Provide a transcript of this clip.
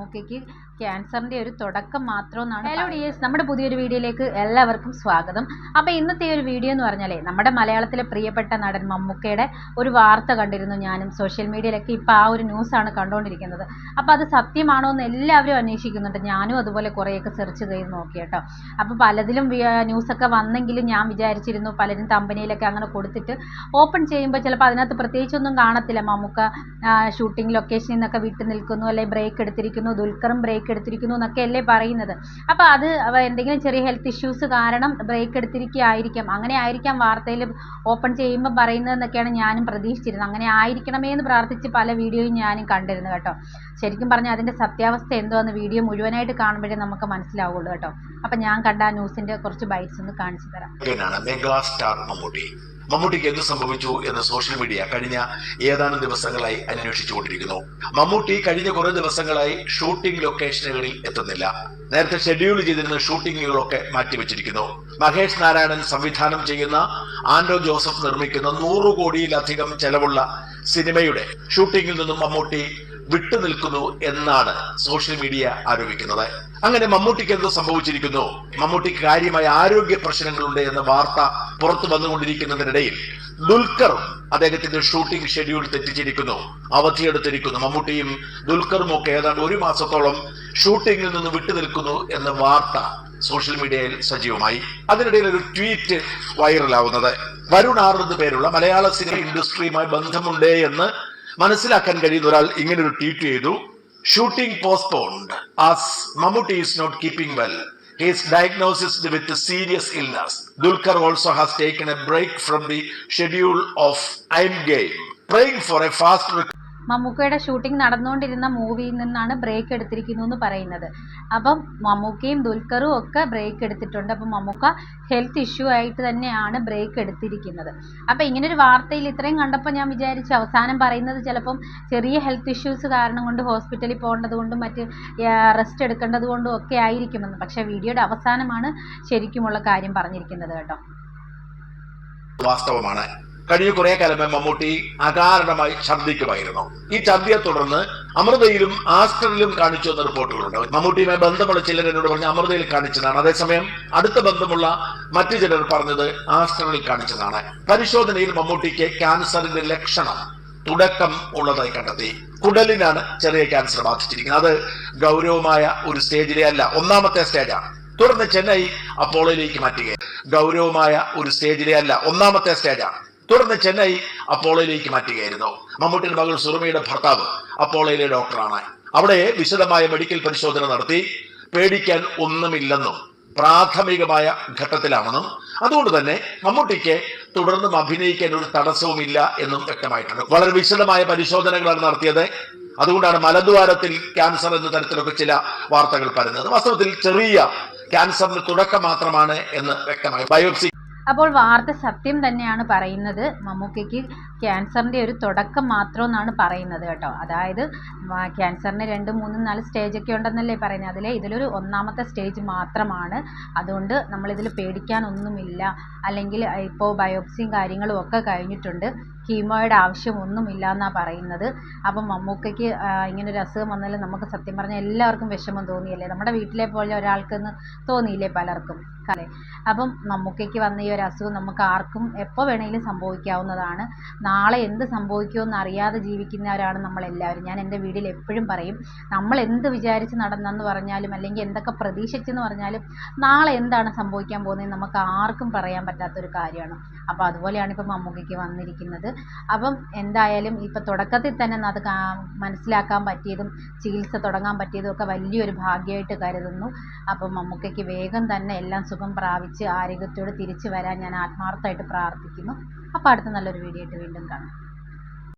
മമ്മൂക്കയ്ക്ക് ക്യാൻസറിന്റെ ഒരു തുടക്കം മാത്രമെന്നാണ് ഹലോ ഡിയേഴ്സ് നമ്മുടെ പുതിയൊരു വീഡിയോയിലേക്ക് എല്ലാവർക്കും സ്വാഗതം. അപ്പോൾ ഇന്നത്തെ ഒരു വീഡിയോ എന്ന് പറഞ്ഞാലേ നമ്മുടെ മലയാളത്തിലെ പ്രിയപ്പെട്ട നടൻ മമ്മൂക്കയുടെ ഒരു വാർത്ത കണ്ടിരുന്നു ഞാനും. സോഷ്യൽ മീഡിയയിലൊക്കെ ഇപ്പോൾ ആ ഒരു ന്യൂസ് ആണ് കണ്ടുകൊണ്ടിരിക്കുന്നത് അപ്പോൾ അത് സത്യമാണോ എന്ന് എല്ലാവരും അന്വേഷിക്കുന്നുണ്ട്. ഞാനും അതുപോലെ കുറേയൊക്കെ സെർച്ച് ചെയ്ത് നോക്കി കേട്ടോ. അപ്പോൾ പലതിലും ന്യൂസ് ഒക്കെ വന്നെങ്കിലും ഞാൻ വിചാരിച്ചിരുന്നു പലരും കമ്പനിയിലൊക്കെ അങ്ങനെ കൊടുത്തിട്ട് ഓപ്പൺ ചെയ്യുമ്പോൾ ചിലപ്പോൾ അതിനകത്ത് പ്രത്യേകിച്ചൊന്നും കാണത്തില്ല. മമ്മൂക്ക ഷൂട്ടിംഗ് ലൊക്കേഷനിൽ നിന്നൊക്കെ വിട്ടു നിൽക്കുന്നു അല്ലെങ്കിൽ ബ്രേക്ക് എടുത്തിരിക്കുന്നു ദുൽഖറും ബ്രേക്ക് എടുത്തിരിക്കുന്നു എന്നൊക്കെ അല്ലേ പറയുന്നത്. അപ്പോൾ അത് എന്തെങ്കിലും ചെറിയ ഹെൽത്ത് ഇഷ്യൂസ് കാരണം ബ്രേക്ക് എടുത്തിരിക്കുകയായിരിക്കാം. അങ്ങനെ ആയിരിക്കാം വാർത്തയിൽ ഓപ്പൺ ചെയ്യുമ്പോൾ പറയുന്നതെന്നൊക്കെയാണ് ഞാനും പ്രതീക്ഷിച്ചിരുന്നത്. അങ്ങനെ ആയിരിക്കണമേ എന്ന് പ്രാർത്ഥിച്ച് പല വീഡിയോയും ഞാനും കണ്ടിരുന്നു കേട്ടോ. ശരിക്കും പറഞ്ഞാൽ അതിന്റെ സത്യാവസ്ഥ എന്തുവാന്ന് വീഡിയോ മുഴുവനായിട്ട് കാണുമ്പോഴേ നമുക്ക് മനസ്സിലാവുള്ളൂ കേട്ടോ. അപ്പം ഞാൻ കണ്ട ആ ന്യൂസിന്റെ കുറച്ച് ബൈറ്റ്സ് ഒന്ന് കാണിച്ചു തരാം. മമ്മൂട്ടിക്ക് എന്ത് സംഭവിച്ചു എന്ന് സോഷ്യൽ മീഡിയ കഴിഞ്ഞ ഏതാനും ദിവസങ്ങളായി അന്വേഷിച്ചുകൊണ്ടിരിക്കുന്നു. മമ്മൂട്ടി കഴിഞ്ഞ കുറേ ദിവസങ്ങളായി ഷൂട്ടിംഗ് ലൊക്കേഷനുകളിൽ എത്തുന്നില്ല. നേരത്തെ ഷെഡ്യൂൾ ചെയ്തിരുന്ന ഷൂട്ടിങ്ങുകളൊക്കെ മാറ്റിവെച്ചിരിക്കുന്നു. മഹേഷ് നാരായണൻ സംവിധാനം ചെയ്യുന്ന ആൻഡ്രോ ജോസഫ് നിർമ്മിക്കുന്ന നൂറു കോടിയിലധികം ചെലവുള്ള സിനിമയുടെ ഷൂട്ടിങ്ങിൽ നിന്നും മമ്മൂട്ടി വിട്ടുനിൽക്കുന്നു എന്നാണ് സോഷ്യൽ മീഡിയ ആരോപിക്കുന്നത്. അങ്ങനെ മമ്മൂട്ടിക്ക് എന്തോ സംഭവിച്ചിരിക്കുന്നു. മമ്മൂട്ടിക്ക് കാര്യമായ ആരോഗ്യ പ്രശ്നങ്ങളുണ്ട് എന്ന വാർത്ത പുറത്തു വന്നുകൊണ്ടിരിക്കുന്നതിനിടയിൽ ദുൽഖറും അദ്ദേഹത്തിന്റെ ഷൂട്ടിംഗ് ഷെഡ്യൂൾ തെറ്റിച്ചിരിക്കുന്നു. അവധിയെടുത്തിരിക്കുന്നു. മമ്മൂട്ടിയും ദുൽഖറും ഒക്കെ ഏതാണ്ട് ഒരു മാസത്തോളം ഷൂട്ടിങ്ങിൽ നിന്ന് വിട്ടുനിൽക്കുന്നു എന്ന വാർത്ത സോഷ്യൽ മീഡിയയിൽ സജീവമായി. അതിനിടയിൽ ഒരു ട്വീറ്റ് വൈറലാവുന്നത്. വരുൺ ആർ എന്ന് പേരുള്ള മലയാള സിനിമ ഇൻഡസ്ട്രിയുമായി ബന്ധമുണ്ട് എന്ന് മനസ്സിലാക്കാൻ കഴിയുന്ന ഒരാൾ ഇങ്ങനെ ഒരു ട്വീറ്റ് ചെയ്തു shooting postponed as Mammootty is not keeping well is diagnosed with a serious illness. Dulkar also has taken a break from the schedule of I'm Game, praying for a fast recovery. മമ്മൂക്കയുടെ shooting നടന്നുകൊണ്ടിരുന്ന മൂവിയിൽ നിന്നാണ് break എടുത്തിരിക്കുന്നു എന്ന് പറയുന്നത്. അപ്പം മമ്മൂക്കയും ദുൽഖറും ഒക്കെ break എടുത്തിട്ടുണ്ട്. അപ്പം മമ്മൂക്ക ഹെൽത്ത് ഇഷ്യൂ ആയിട്ട് തന്നെയാണ് ബ്രേക്ക് എടുത്തിരിക്കുന്നത്. അപ്പം ഒരു വാർത്തയിൽ ഇത്രയും കണ്ടപ്പോൾ ഞാൻ വിചാരിച്ചു അവസാനം പറയുന്നത് ചിലപ്പം ചെറിയ ഹെൽത്ത് ഇഷ്യൂസ് കാരണം കൊണ്ട് ഹോസ്പിറ്റലിൽ പോകേണ്ടത് കൊണ്ടും മറ്റ് റെസ്റ്റ് എടുക്കേണ്ടത് കൊണ്ടും ഒക്കെ ആയിരിക്കുമെന്ന്. പക്ഷേ വീഡിയോയുടെ അവസാനമാണ് ശരിക്കുമുള്ള കാര്യം പറഞ്ഞിരിക്കുന്നത് കേട്ടോ. വാസ്തവമാണ്. കഴിഞ്ഞ കുറെ കാലമായി മമ്മൂട്ടി അകാരണമായി ഛർദ്ദിക്കുമായിരുന്നു. ഈ ഛർദ്ദിയെ തുടർന്ന് അമൃതയിലും ആസ്റ്ററിലും കാണിച്ചു എന്ന റിപ്പോർട്ടുകളുണ്ട്. മമ്മൂട്ടിയുമായി ബന്ധമുള്ള ചിലർ എന്നോട് പറഞ്ഞ അമൃതയിൽ കാണിച്ചതാണ്. അതേസമയം അടുത്ത ബന്ധമുള്ള മറ്റു ചിലർ പറഞ്ഞത് ആസ്റ്ററിൽ കാണിച്ചതാണ്. പരിശോധനയിൽ മമ്മൂട്ടിക്ക് ക്യാൻസറിന്റെ ലക്ഷണം തുടക്കം ഉള്ളതായി കണ്ടെത്തി. കുടലിനാണ് ചെറിയ ക്യാൻസർ ബാധിച്ചിരിക്കുന്നത്. അത് ഗൗരവമായ ഒരു സ്റ്റേജിലെ അല്ല ഒന്നാമത്തെ സ്റ്റേജാണ്. തുടർന്ന് ചെന്നൈ അപ്പോളോയിലേക്ക് മാറ്റുകയാണ്. ഗൗരവമായ ഒരു സ്റ്റേജിലെ അല്ല ഒന്നാമത്തെ സ്റ്റേജാണ്. തുടർന്ന് ചെന്നൈ അപ്പോളോയിലേക്ക് മാറ്റുകയായിരുന്നു. മമ്മൂട്ടിയുടെ മകൾ സുറുമയുടെ ഭർത്താവ് അപ്പോളോയിലെ ഡോക്ടറാണ്. അവിടെ വിശദമായ മെഡിക്കൽ പരിശോധന നടത്തി. പേടിക്കാൻ ഒന്നുമില്ലെന്നും പ്രാഥമികമായ ഘട്ടത്തിലാണെന്നും. അതുകൊണ്ട് തന്നെ മമ്മൂട്ടിക്ക് തുടർന്നും അഭിനയിക്കാൻ ഒരു തടസ്സവുമില്ല എന്നും വ്യക്തമായിട്ടുണ്ട്. വളരെ വിശദമായ പരിശോധനകളാണ് നടത്തിയത്. അതുകൊണ്ടാണ് മലദ്വാരത്തിൽ ക്യാൻസർ എന്ന തരത്തിലൊക്കെ ചില വാർത്തകൾ പറയുന്നത് വാസ്തവത്തിൽ ചെറിയ ക്യാൻസറിന് തുടക്കം മാത്രമാണ് എന്ന് വ്യക്തമായി. ബയോപ്സി അപ്പോൾ വാർത്ത സത്യം തന്നെയാണ് പറയുന്നത്. മമ്മൂക്കയ്ക്ക് ക്യാൻസറിന്റെ ഒരു തുടക്കം മാത്രം എന്നാണ് പറയുന്നത് കേട്ടോ. അതായത് ക്യാൻസറിന് രണ്ട് മൂന്ന് നാല് സ്റ്റേജൊക്കെ ഉണ്ടെന്നല്ലേ പറയുന്നത്. അതിൽ ഇതിലൊരു ഒന്നാമത്തെ സ്റ്റേജ് മാത്രമാണ്. അതുകൊണ്ട് നമ്മളിതിൽ പേടിക്കാനൊന്നുമില്ല. അല്ലെങ്കിൽ ഇപ്പോൾ ബയോപ്സിയും കാര്യങ്ങളും ഒക്കെ കഴിഞ്ഞിട്ടുണ്ട്. കീമോയുടെ ആവശ്യമൊന്നുമില്ല എന്നാണ് പറയുന്നത്. അപ്പം മമ്മൂക്കയ്ക്ക് ഇങ്ങനൊരു അസുഖം വന്നാൽ നമുക്ക് സത്യം പറഞ്ഞാൽ എല്ലാവർക്കും വിഷമം തോന്നിയല്ലേ? നമ്മുടെ വീട്ടിലെ പോലെ ഒരാൾക്കെന്ന് തോന്നിയില്ലേ പലർക്കും? അല്ലേ? അപ്പം മമ്മൂക്കയ്ക്ക് വന്ന ഈ ഒരു അസുഖം നമുക്ക് ആർക്കും എപ്പോൾ വേണമെങ്കിലും സംഭവിക്കാവുന്നതാണ്. നാളെ എന്ത് സംഭവിക്കുമെന്ന് അറിയാതെ ജീവിക്കുന്നവരാണ് നമ്മളെല്ലാവരും. ഞാൻ എന്റെ വീട്ടിൽ എപ്പോഴും പറയും നമ്മൾ എന്ത് വിചാരിച്ച് നടന്നെന്ന് പറഞ്ഞാലും അല്ലെങ്കിൽ എന്തൊക്കെ പ്രതീക്ഷിച്ചെന്ന് പറഞ്ഞാലും നാളെ എന്താണ് സംഭവിക്കാൻ പോകുന്നത് നമുക്ക് ആർക്കും പറയാൻ പറ്റാത്തൊരു കാര്യമാണ്. അപ്പോൾ അതുപോലെയാണ് ഇപ്പോൾ മമ്മൂക്കയ്ക്ക് വന്നിരിക്കുന്നത്. അപ്പം എന്തായാലും ഇപ്പം തുടക്കത്തിൽ തന്നെ അത് മനസ്സിലാക്കാൻ പറ്റിയതും ചികിത്സ തുടങ്ങാൻ പറ്റിയതും ഒക്കെ വലിയൊരു ഭാഗ്യമായിട്ട് കരുതുന്നു. അപ്പം മമ്മൂക്കയ്ക്ക് വേഗം തന്നെ എല്ലാം സുഖം പ്രാപിച്ച് ആരോഗ്യത്തോടെ തിരിച്ചു വരാൻ ഞാൻ ആത്മാർത്ഥമായിട്ട് പ്രാർത്ഥിക്കുന്നു. അപ്പോൾ അടുത്ത നല്ലൊരു വീഡിയോ ആയിട്ട് വീണ്ടും കാണാം.